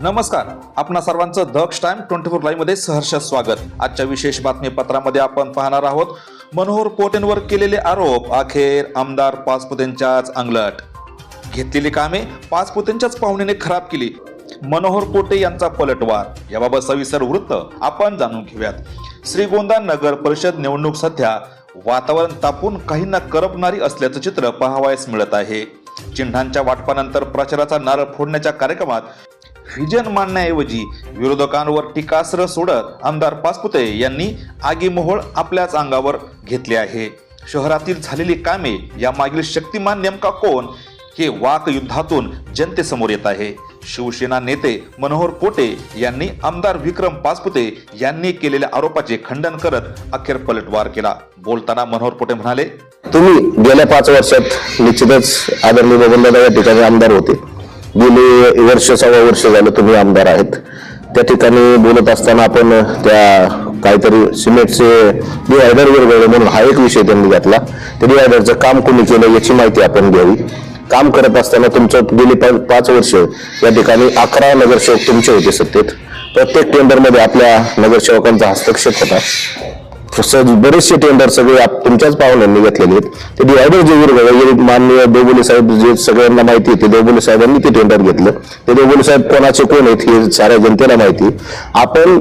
नमस्कार. आपणा सर्वांचं दक्ष टाइम ट्वेंटी फोर लाईव्हमध्ये सहर्ष स्वागत. आजच्या विशेष बातमीपत्रामध्ये आपण पाहणार आहोत मनोहर पोटेंवर केलेले आरोप अखेर आमदार पाचपुतेंच्याच अंगलट. घेतलेली कामे पाचपुतेंच्याच पाहुणीने खराब केली. मनोहर पोटे यांचा पलटवार. याबाबत सविस्तर वृत्त आपण जाणून घेऊयात. श्रीगोंदा नगर परिषद निवडणूक सध्या वातावरण तापून काहींना करपणारी असल्याचं चित्र पाहावयास मिळत आहे. चिन्हांच्या वाटपानंतर प्रचाराचा नारळ फोडण्याच्या कार्यक्रमात व्हिजन मांडण्याऐवजी विरोधकांवर टीकास्त्र सोडत आमदार पाचपुते यांनी आगीमोहोळ आपल्याच अंगावर घेतले आहे. शहरातील झालेली कामे यामागील शक्तिमान नेमका कोण हे वाक युद्धातून जनतेसमोर येत आहे. शिवसेना नेते मनोहर पोटे यांनी आमदार विक्रम पाचपुते यांनी केलेल्या आरोपाचे खंडन करत अखेर पलटवार केला. बोलताना मनोहर पोटे म्हणाले तुम्ही गेल्या पाच वर्षात निश्चितच आदरणीय बबनदादा या ठिकाणी आमदार होते. गेले वर्ष सव्वा वर्ष झालं तुम्ही आमदार आहेत. त्या ठिकाणी बोलत असताना आपण त्या काहीतरी सिमेंटचे डिवायडर वेगवेगळे म्हणून हा एक विषय त्यांनी घेतला. त्या डिवायडरचं काम कोणी केलं याची माहिती आपण घ्यावी. काम करत असताना तुमचं गेली पा- पाच वर्ष या ठिकाणी अकरा नगरसेवक तुमचे होते सत्तेत. प्रत्येक टेंडरमध्ये आपल्या नगरसेवकांचा हस्तक्षेप होता. बरेचसे टेंडर सगळे तुमच्याच पाहुण्यांनी घेतलेले आहेत. ते डिवायडर जे विरघळले माननीय देवबोले साहेब जे सगळ्यांना माहिती आहे ते देवबोले साहेबांनी ते टेंडर घेतलं. ते देवबोले साहेब कोणाचे कोण आहेत हे साऱ्या जनतेला माहिती आपण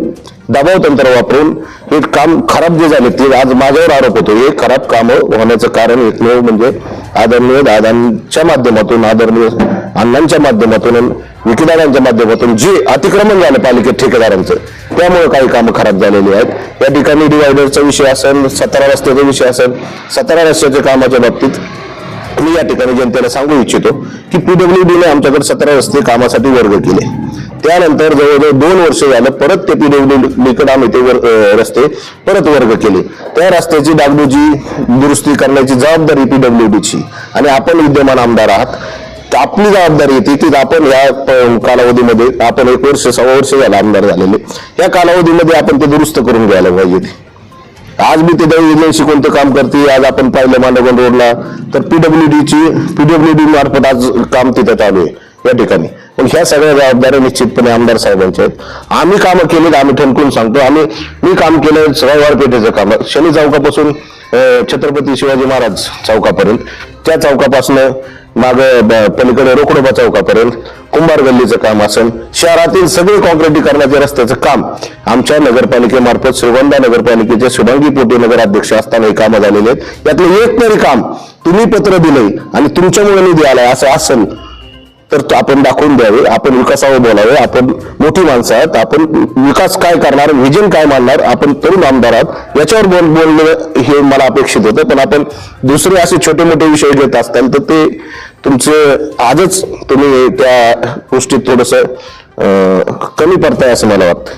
दबाव तंत्र वापरून हे काम खराब जे झाले ते आज माझ्यावर आरोप होतो हे खराब कामं होण्याचं कारण एकमेव म्हणजे आदरणीय दादांच्या माध्यमातून आदरणीय अण्णांच्या माध्यमातून विकेदारांच्या माध्यमातून जे अतिक्रमण झालं पालिकेत ठेकेदारांचं त्यामुळे काही कामं खराब झालेली आहेत. या ठिकाणी डिवायडरचा विषय असेल सतरा रस्त्याचा विषय असेल सतरा रस्त्याच्या कामाच्या बाबतीत मी या ठिकाणी जनतेला सांगू इच्छितो की पीडब्ल्यू ने आमच्याकडे सतरा रस्ते कामासाठी वर्ग केले. त्यानंतर जवळजवळ दोन वर्ष झालं परत ते पीडब्ल्यू कडे आम्ही ते रस्ते परत वर्ग केले. त्या रस्त्याची डागडूजी दुरुस्ती करण्याची जबाबदारी पीडब्ल्यू ची आणि आपण विद्यमान आमदार आहात. आपली जबाबदारी येते की आपण या कालावधीमध्ये आपण एक वर्ष सव्वा वर्ष झालं आमदार झालेले. या कालावधीमध्ये आपण ते दुरुस्त करून घ्यायला पाहिजे. आज मी ते एजन्सी कोणतं काम करते आज आपण पाहिलं मांडवगण रोडला तर पीडब्ल्यू ची पीडब्ल्यू मार्फत आज काम तिथं चालू आहे. या ठिकाणी. पण ह्या सगळ्या जबाबदाऱ्या निश्चितपणे आमदार साहेबांच्या आहेत. आम्ही कामं केलीत आम्ही ठणकून सांगतो. आम्ही मी काम केलं सवार पेठेचं काम. शनी चौकापासून छत्रपती शिवाजी महाराज चौकापर्यंत. त्या चौकापासून माग पलीकडे रोकडोबा चौकापर्यंत कुंभार गल्लीचं काम असेल शहरातील सगळे कॉन्क्रिटीकरणाचे रस्त्याचं काम आमच्या नगरपालिकेमार्फत श्रीगोंदा नगरपालिकेचे शुभांगी पोटे नगराध्यक्ष असताना हे कामं झालेले आहेत. यातलं एक तरी काम तुम्ही पत्र दिलंय आणि तुमच्यामुळे निधी आलाय असं असेल तर आपण दाखवून द्यावे. आपण विकासावर बोलावे. आपण मोठी माणसं आहात. आपण विकास काय करणार व्हिजन काय मांडणार आपण तरुण आमदार आहात. याच्यावर बोल बोलणं हे मला अपेक्षित होतं. पण आपण दुसरे असे छोटे मोठे विषय घेत असताल तर ते तुमचं आजच तुम्ही त्या गोष्टीत थोडस कमी पडताय असं मला वाटतं.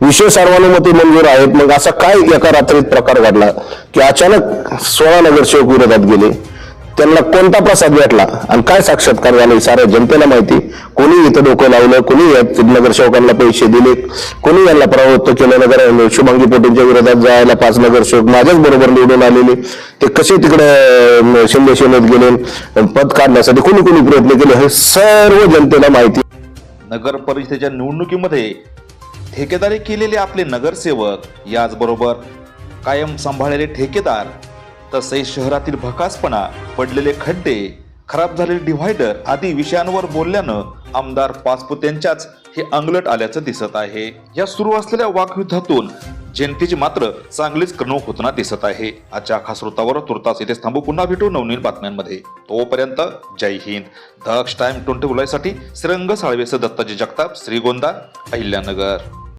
विषय सर्वानुमती मंजूर आहेत. मग असा काय एका रात्रीत प्रकार घडला की अचानक सोळा नगरसेवक विरोधात गेले? त्यांना कोणता प्रसाद भेटला? आणि काय साक्षात्कार झाले? साऱ्या जनतेला माहिती. कोणी इथं डोकं लावलं? कोणी या नगरसेवकांना पैसे दिले? कोणी यांना प्रवृत्त केलं? नगर शुभांगी पोटेंच्या विरोधात जायला पाच नगरसेवक माझ्याच बरोबर निवडून आलेले. ते कसे तिकडे शिंदे सेनेत गेले? पद काढण्यासाठी कोणी कोणी प्रयत्न केले? हे सर्व जनतेला माहिती. नगर परिषदेच्या निवडणुकीमध्ये ठेकेदारी केलेले आपले नगरसेवक याचबरोबर कायम सांभाळलेले ठेकेदार तसेच शहरातील भकासपणा पडलेले खड्डे खराब झालेले डिव्हायडर आदी विषयांवर बोलल्यानं आमदार पाचपुत्यांच्याच हे अंगलट आल्याचं दिसत आहे. या सुरू असलेल्या वाकयुद्धातून जनतेची मात्र चांगलीच कणूक होताना दिसत आहे. आजच्या खास वृत्तावर तुर्तास इथेच थांबू. पुन्हा भेटू नवनवीन बातम्यांमध्ये. तोपर्यंत जय हिंद. दक्ष टाइम ट्वेंटी साठी श्रीरंग साळवेचं दत्ताजी जगताप श्रीगोंदा अहिल्यानगर.